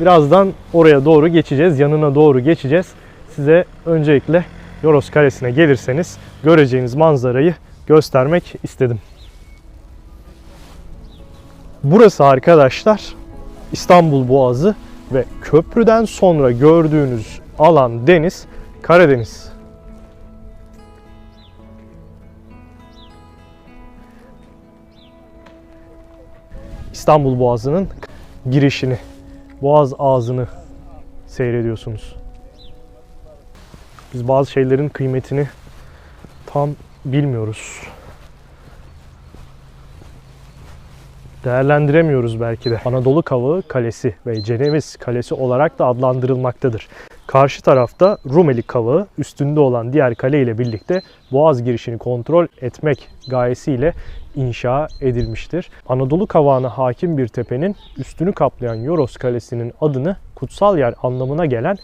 Birazdan oraya doğru geçeceğiz. Yanına doğru geçeceğiz. Size öncelikle Yoros Kalesi'ne gelirseniz göreceğiniz manzarayı göstermek istedim. Burası arkadaşlar İstanbul Boğazı ve köprüden sonra gördüğünüz alan deniz Karadeniz. İstanbul Boğazı'nın girişini, Boğaz ağzını seyrediyorsunuz. Biz bazı şeylerin kıymetini tam bilmiyoruz. Değerlendiremiyoruz belki de. Anadolu Kavağı Kalesi ve Ceneviz Kalesi olarak da adlandırılmaktadır. Karşı tarafta Rumeli Kavağı üstünde olan diğer kale ile birlikte boğaz girişini kontrol etmek gayesiyle inşa edilmiştir. Anadolu Kavağı'na hakim bir tepenin üstünü kaplayan Yoros Kalesi'nin adını kutsal yer anlamına gelen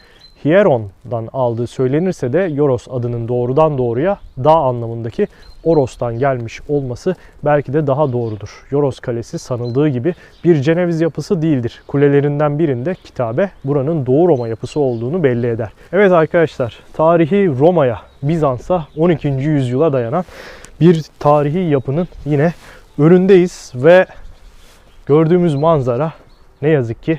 Hieron'dan aldığı söylenirse de Yoros adının doğrudan doğruya dağ anlamındaki Oros'tan gelmiş olması belki de daha doğrudur. Yoros Kalesi sanıldığı gibi bir Ceneviz yapısı değildir. Kulelerinden birinde kitabe buranın Doğu Roma yapısı olduğunu belli eder. Evet arkadaşlar tarihi Roma'ya, Bizans'a 12. yüzyıla dayanan bir tarihi yapının yine önündeyiz ve gördüğümüz manzara ne yazık ki